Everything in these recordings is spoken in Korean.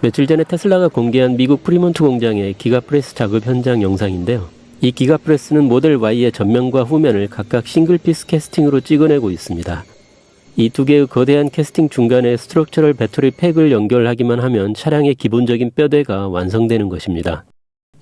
며칠 전에 테슬라가 공개한 미국 프리몬트 공장의 기가프레스 작업 현장 영상인데요. 이 기가프레스는 모델 Y의 전면과 후면을 각각 싱글 피스 캐스팅으로 찍어내고 있습니다. 이 두 개의 거대한 캐스팅 중간에 스트럭처럴 배터리 팩을 연결하기만 하면 차량의 기본적인 뼈대가 완성되는 것입니다.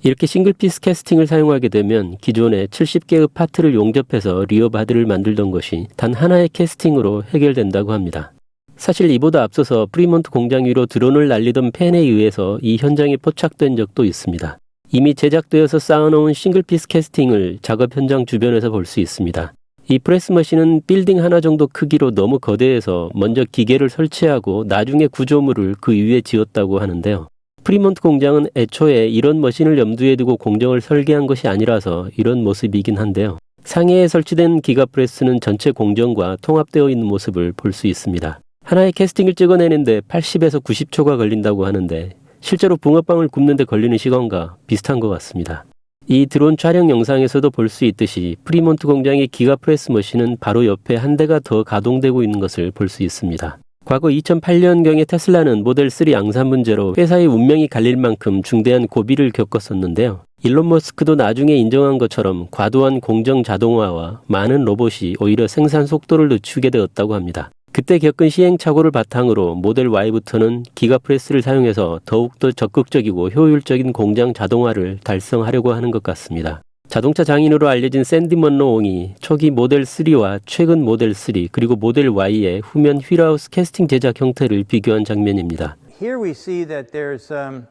이렇게 싱글 피스 캐스팅을 사용하게 되면 기존의 70개의 파트를 용접해서 리어 바디를 만들던 것이 단 하나의 캐스팅으로 해결된다고 합니다. 사실 이보다 앞서서 프리몬트 공장 위로 드론을 날리던 팬에 의해서 이 현장에 포착된 적도 있습니다. 이미 제작되어서 쌓아놓은 싱글 피스 캐스팅을 작업 현장 주변에서 볼 수 있습니다. 이 프레스 머신은 빌딩 하나 정도 크기로 너무 거대해서 먼저 기계를 설치하고 나중에 구조물을 그 위에 지었다고 하는데요. 프리몬트 공장은 애초에 이런 머신을 염두에 두고 공정을 설계한 것이 아니라서 이런 모습이긴 한데요. 상해에 설치된 기가프레스는 전체 공정과 통합되어 있는 모습을 볼 수 있습니다. 하나의 캐스팅을 찍어내는데 80에서 90초가 걸린다고 하는데 실제로 붕어빵을 굽는데 걸리는 시간과 비슷한 것 같습니다. 이 드론 촬영 영상에서도 볼 수 있듯이 프리몬트 공장의 기가 프레스 머신은 바로 옆에 한 대가 더 가동되고 있는 것을 볼 수 있습니다. 과거 2008년경에 테슬라는 모델 3 양산 문제로 회사의 운명이 갈릴 만큼 중대한 고비를 겪었었는데요. 일론 머스크도 나중에 인정한 것처럼 과도한 공정 자동화와 많은 로봇이 오히려 생산 속도를 늦추게 되었다고 합니다. 그때 겪은 시행착오를 바탕으로 모델 Y부터는 기가프레스를 사용해서 더욱더 적극적이고 효율적인 공장 자동화를 달성하려고 하는 것 같습니다. 자동차 장인으로 알려진 샌디 먼로옹이 초기 모델 3와 최근 모델 3 그리고 모델 Y의 후면 휠하우스 캐스팅 제작 형태를 비교한 장면입니다. Here we see that there's, um,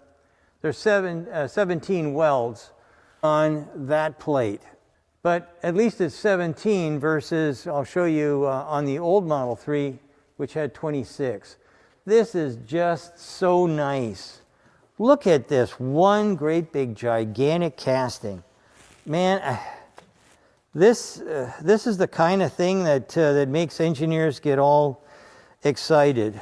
there's seven, uh, 17 welds on that plate. But at least it's 17 versus, I'll show you uh, on the old Model 3, which had 26. This is just so nice. Look at this one great big gigantic casting. Man, I- this, uh, this is the kind of thing that, uh, that makes engineers get all.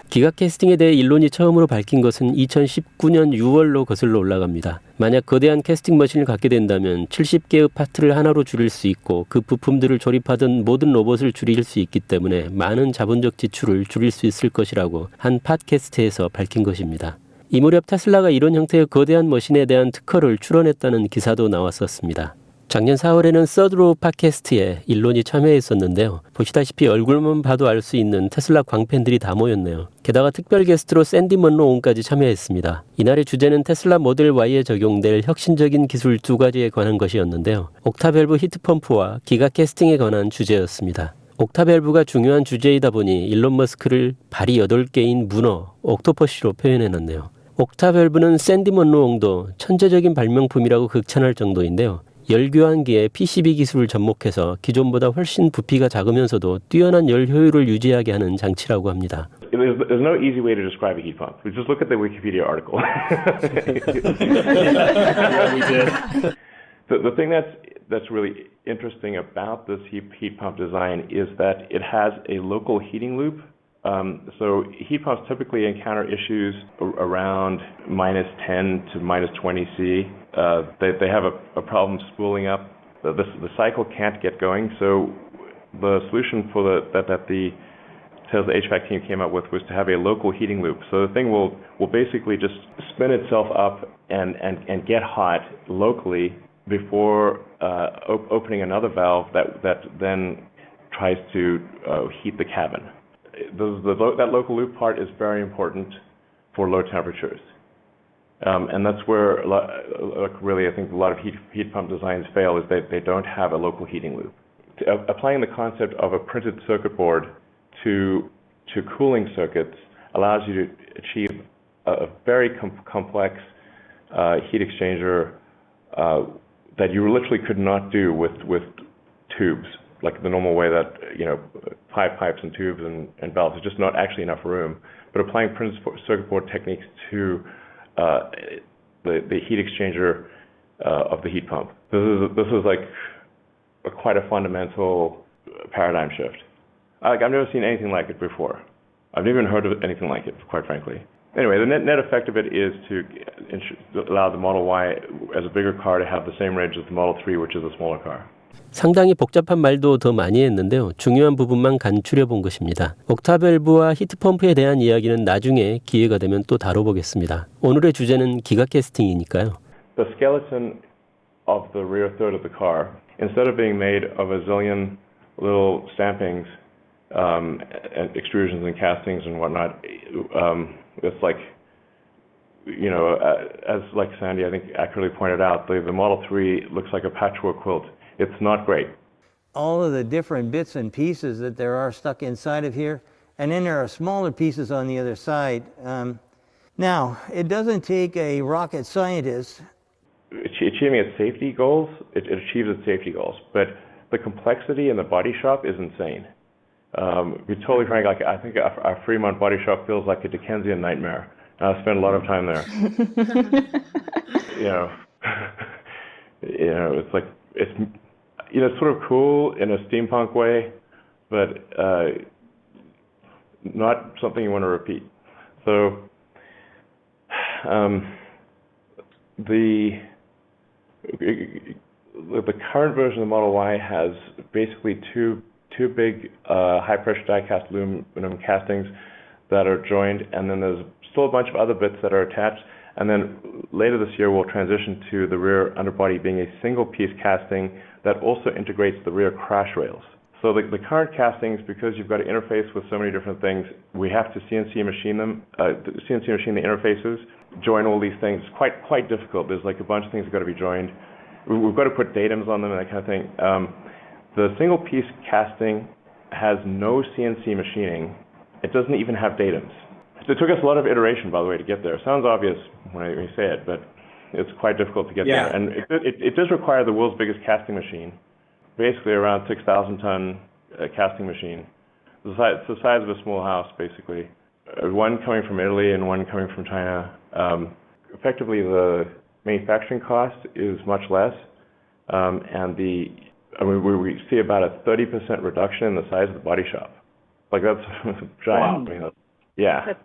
기가 캐스팅에 대해 일론이 처음으로 밝힌 것은 2019년 6월로 거슬러 올라갑니다. 만약 거대한 캐스팅 머신을 갖게 된다면 70개의 파트를 하나로 줄일 수 있고 그 부품들을 조립하던 모든 로봇을 줄일 수 있기 때문에 많은 자본적 지출을 줄일 수 있을 것이라고 한 팟캐스트에서 밝힌 것입니다. 이 무렵 테슬라가 이런 형태의 거대한 머신에 대한 특허를 출원했다는 기사도 나왔었습니다. 작년 4월에는 서드로 팟캐스트에 일론이 참여했었는데요. 보시다시피 얼굴만 봐도 알 수 있는 테슬라 광팬들이 다 모였네요. 게다가 특별 게스트로 샌디 먼로온까지 참여했습니다. 이날의 주제는 테슬라 모델 Y에 적용될 혁신적인 기술 두 가지에 관한 것이었는데요. 옥타밸브 히트펌프와 기가 캐스팅에 관한 주제였습니다. 옥타밸브가 중요한 주제이다 보니 일론 머스크를 발이 8개인 문어, 옥토퍼시로 표현해놨네요. 옥타밸브는 샌디 먼로옹도 천재적인 발명품이라고 극찬할 정도인데요. 열교환기에 PCB 기술을 접목해서 기존보다 훨씬 부피가 작으면서도 뛰어난 열 효율을 유지하게 하는 장치라고 합니다. There's, there's no easy way to describe a heat pump. Just look at the Wikipedia article. Yeah, we did. the, the thing that's that's really interesting about this heat, heat pump design is that it has a local heating loop. Um, so heat pumps typically encounter issues a- around minus 10 to minus 20 C. Uh, they, they have a, a problem spooling up. The, the, the cycle can't get going. So the solution for the, that, that the Tesla HVAC team came up with was to have a local heating loop. So the thing will, will basically just spin itself up and, and, and get hot locally before uh, op- opening another valve that, that then tries to uh, heat the cabin. The, the, that local loop part is very important for low temperatures. Um, and that's where, uh, really, I think a lot of heat, heat pump designs fail is they, they don't have a local heating loop. Uh, applying the concept of a printed circuit board to, to cooling circuits allows you to achieve a, very com- complex uh, heat exchanger uh, that you literally could not do with, with tubes, like the normal way that, you know, pipe pipes and tubes and, and valves, there's just not actually enough room. But applying printed circuit board techniques to uh, the, the heat exchanger uh, of the heat pump. This is, this is like a, quite a fundamental paradigm shift. Like, I've never seen anything like it before. I've never even heard of anything like it, quite frankly. Anyway, the net, net effect of it is to allow the Model Y as a bigger car to have the same range as the Model 3, which is a smaller car. 상당히 복잡한 말도 더 많이 했는데요. 중요한 부분만 간추려 본 것입니다. 옥타밸브와 히트펌프에 대한 이야기는 나중에 기회가 되면 또 다뤄보겠습니다. 오늘의 주제는 기가 캐스팅이니까요. The skeleton of the rear third of the car, instead of being made of a zillion little stampings um, and extrusions and castings and whatnot, um, it's like, you know, uh, as like Sandy I think accurately pointed out, the, the Model 3 looks like a patchwork quilt. It's not great. all of the different bits and pieces that there are stuck inside of here, and then there are smaller pieces on the other side. Um, now, it doesn't take a rocket scientist Ach- Achieving its safety goals, it, it achieves its safety goals, but the complexity in the body shop is insane. Um, to be totally frank, like I think our, our Fremont body shop feels like a Dickensian nightmare. I spent a lot of time there. you know, you know, it's like it's you know, sort of cool in a steampunk way, but uh, not something you want to repeat. So, um, the the current version of the Model Y has basically two two big uh, high pressure die cast aluminum castings that are joined, and then there's still a bunch of other bits that are attached. And then later this year, we'll transition to the rear underbody being a single piece casting that also integrates the rear crash rails. So the, current castings, because you've got to interface with so many different things, we have to CNC machine them, uh, CNC machine the interfaces, join all these things. It's quite quite difficult. There's like a bunch of things that got to be joined. We- We've got to put datums on them and that kind of thing. Um, the single piece casting has no CNC machining. It doesn't even have datums. It took us a lot of iteration, by the way, to get there. Sounds obvious when I you say it, but it's quite difficult to get Yeah. there. And it, it, it does require the world's biggest casting machine, basically around 6,000 ton uh, casting machine. The size, it's the size of a small house, basically. Uh, one coming from Italy and one coming from China. Um, effectively, the manufacturing cost is much less, um, and the I mean, we, we see about a 30% reduction in the size of the body shop. Like that's giant. I mean, that's- yeah.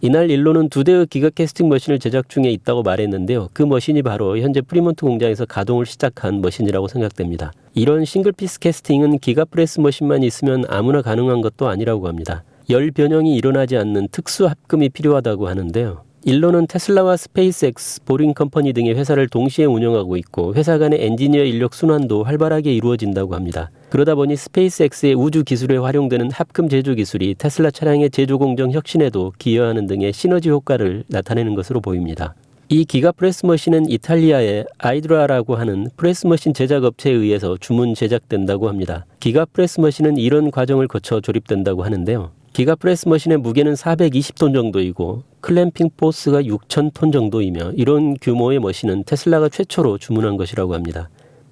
이날 일로는 두 대의 기가 캐스팅 머신을 제작 중에 있다고 말했는데요. 그 머신이 바로 현재 프리몬트 공장에서 가동을 시작한 머신이라고 생각됩니다. 이런 싱글 피스 캐스팅은 기가 프레스 머신만 있으면 아무나 가능한 것도 아니라고 합니다. 열 변형이 일어나지 않는 특수 합금이 필요하다고 하는데요. 일로는 테슬라와 스페이스X, 보링 컴퍼니 등의 회사를 동시에 운영하고 있고 회사 간의 엔지니어 인력 순환도 활발하게 이루어진다고 합니다. 그러다 보니 스페이스X의 우주 기술에 활용되는 합금 제조 기술이 테슬라 차량의 제조 공정 혁신에도 기여하는 등의 시너지 효과를 나타내는 것으로 보입니다. 이 기가 프레스 머신은 이탈리아의 아이드라라고 하는 프레스 머신 제작 업체에 의해서 주문 제작된다고 합니다. 기가 프레스 머신은 이런 과정을 거쳐 조립된다고 하는데요. 기가 프레스 머신의 무게는 420톤 정도이고 클램핑 포스가 6,000톤 정도이며 이런 규모의 머신은 테슬라가 최초로 주문한 것이라고 합니다.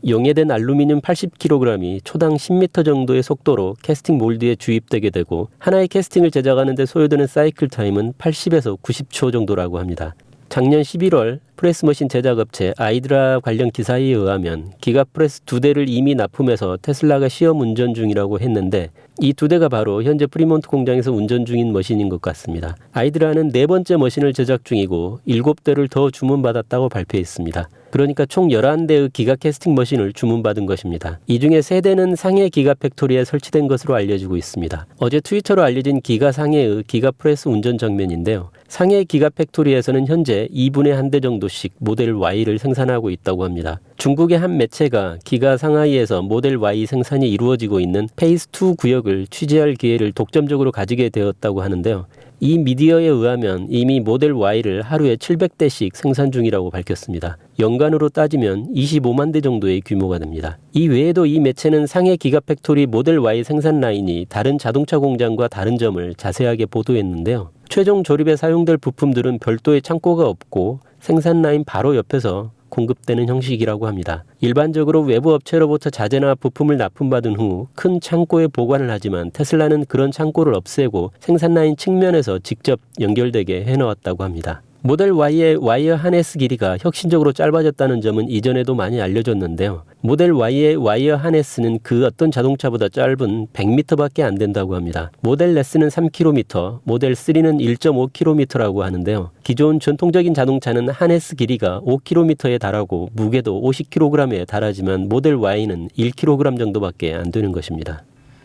용해된 알루미늄 80kg이 초당 10m 정도의 속도로 캐스팅 몰드에 주입되게 되고 하나의 캐스팅을 제작하는데 소요되는 사이클 타임은 80에서 90초 정도라고 합니다. 작년 11월 프레스머신 제작업체 아이드라 관련 기사에 의하면 기가 프레스 두 대를 이미 납품해서 테슬라가 시험 운전 중이라고 했는데 이 두 대가 바로 현재 프리몬트 공장에서 운전 중인 머신인 것 같습니다. 아이드라는 네 번째 머신을 제작 중이고 일곱 대를 더 주문받았다고 발표했습니다. 그러니까 총 11대의 기가 캐스팅 머신을 주문받은 것입니다. 이 중에 3대는 상해 기가 팩토리에 설치된 것으로 알려지고 있습니다. 어제 트위터로 알려진 기가 상해의 기가 프레스 운전 장면인데요. 상해 기가 팩토리에서는 현재 2분의 1대 정도씩 모델 Y를 생산하고 있다고 합니다. 중국의 한 매체가 기가 상하이에서 모델 Y 생산이 이루어지고 있는 페이스 2 구역을 취재할 기회를 독점적으로 가지게 되었다고 하는데요. 이 미디어에 의하면 이미 모델 Y를 하루에 700대씩 생산 중이라고 밝혔습니다. 연간으로 따지면 25만 대 정도의 규모가 됩니다. 이 외에도 이 매체는 상해 기가팩토리 모델 Y 생산 라인이 다른 자동차 공장과 다른 점을 자세하게 보도했는데요. 최종 조립에 사용될 부품들은 별도의 창고가 없고 생산 라인 바로 옆에서 공급되는 형식이라고 합니다. 일반적으로 외부 업체로부터 자재나 부품을 납품받은 후 큰 창고에 보관을 하지만 테슬라는 그런 창고를 없애고 생산 라인 측면에서 직접 연결되게 해놓았다고 합니다. 모델 Y의 와이어 하네스 길이가 혁신적으로 짧아졌다는 점은 이전에도 많이 알려졌는데요. 모델 Y의 와이어 하네스는 그 어떤 자동차보다 짧은 100m밖에 안 된다고 합니다. 모델 S는 3km, 모델 3는 1.5km라고 하는데요. 기존 전통적인 자동차는 하네스 길이가 5km에 달하고 무게도 50kg에 달하지만 모델 Y는 1kg 정도밖에 안 되는 것입니다.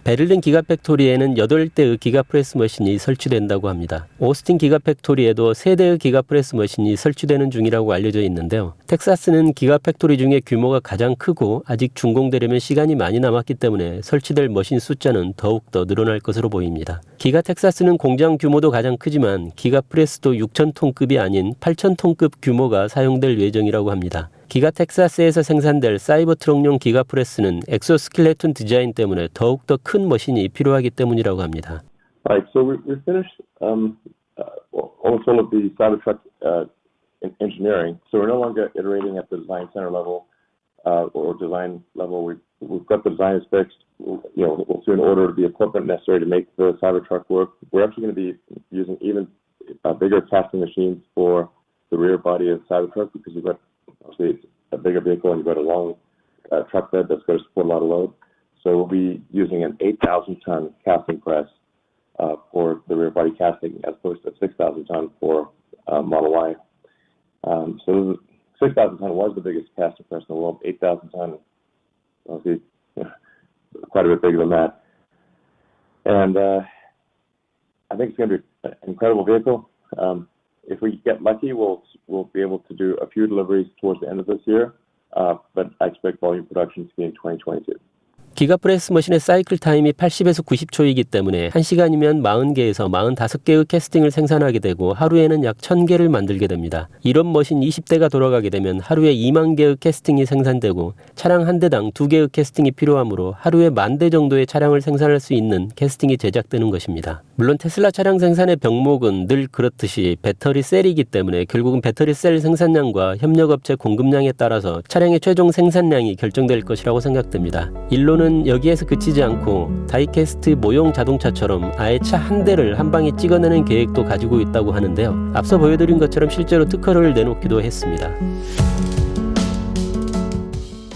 베를린 기가팩토리에는 8대의 기가프레스 머신이 설치된다고 합니다. 오스틴 기가팩토리에도 3대의 기가프레스 머신이 설치되는 중이라고 알려져 있는데요. 텍사스는 기가팩토리 중에 규모가 가장 크고 아직 준공되려면 시간이 많이 남았기 때문에 설치될 머신 숫자는 더욱더 늘어날 것으로 보입니다. 기가 텍사스는 공장 규모도 가장 크지만 기가프레스도 6,000톤급이 아닌 8,000톤급 규모가 사용될 예정이라고 합니다. 기가 텍사스에서 생산될 사이버 트럭용 기가프레스는 엑소스켈레톤 디자인 때문에 더욱더 큰 머신이 필요하기 때문이라고 합니다. Right. So we, we finished um, uh, almost all of the Cybertruck uh, en- engineering. So we're no longer iterating at the design center level uh, or design level. We've, we've got the design fixed. We'll, you know, we'll soon order the equipment necessary to make the Cybertruck work. We're actually going to be using even uh, bigger casting machines for the rear body of the Cybertruck because you've got obviously it's a bigger vehicle and you've got a long uh, truck bed that's going to support a lot of load. So we'll be using an 8,000 ton casting press uh, for the rear body casting as opposed to 6,000 ton for uh, Model Y. Um, so 6,000 ton was the biggest casting press in the world. 8,000 ton, obviously, quite a bit bigger than that. And uh, I think it's going to be an incredible vehicle. Um, if we get lucky, we'll we'll be able to do a few deliveries towards the end of this year. Uh, but I expect volume production to be in 2022. 기가프레스 머신의 사이클 타임이 80에서 90초이기 때문에 1시간이면 40개에서 45개의 캐스팅을 생산하게 되고 하루에는 약 1000개를 만들게 됩니다. 이런 머신 20대가 돌아가게 되면 하루에 2만 개의 캐스팅이 생산되고 차량 한 대당 2개의 캐스팅이 필요하므로 하루에 만 대 정도의 차량을 생산할 수 있는 캐스팅이 제작되는 것입니다. 물론 테슬라 차량 생산의 병목은 늘 그렇듯이 배터리 셀이기 때문에 결국은 배터리 셀 생산량과 협력업체 공급량에 따라서 차량의 최종 생산량이 결정될 것이라고 생각됩니다. 일 로는 여기에서 그치지 않고 다이캐스트 모형 자동차처럼 아예 차 한 대를 한 방에 찍어내는 계획도 가지고 있다고 하는데요. 앞서 보여드린 것처럼 실제로 특허를 내놓기도 했습니다.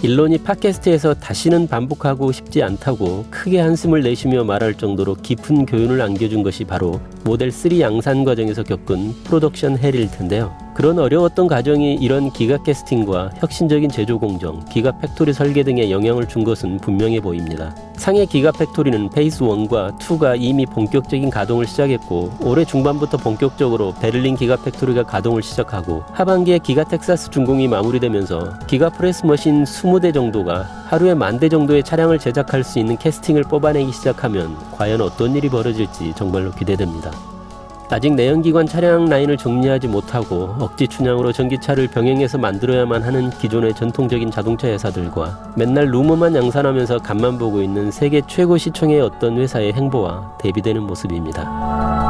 일론이 팟캐스트에서 다시는 반복하고 싶지 않다고 크게 한숨을 내쉬며 말할 정도로 깊은 교훈을 안겨준 것이 바로 모델 3 양산 과정에서 겪은 프로덕션 헬일 텐데요. 그런 어려웠던 과정이 이런 기가 캐스팅과 혁신적인 제조 공정, 기가 팩토리 설계 등에 영향을 준 것은 분명해 보입니다. 상해 기가 팩토리는 페이스 1과 2가 이미 본격적인 가동을 시작했고 올해 중반부터 본격적으로 베를린 기가 팩토리가 가동을 시작하고 하반기에 기가 텍사스 준공이 마무리되면서 기가 프레스 머신 20대 정도가 하루에 만 대 정도의 차량을 제작할 수 있는 캐스팅을 뽑아내기 시작하면 과연 어떤 일이 벌어질지 정말로 기대됩니다. 아직 내연기관 차량 라인을 정리하지 못하고 억지 춘향으로 전기차를 병행해서 만들어야만 하는 기존의 전통적인 자동차 회사들과 맨날 루머만 양산하면서 간만 보고 있는 세계 최고 시총의 어떤 회사의 행보와 대비되는 모습입니다.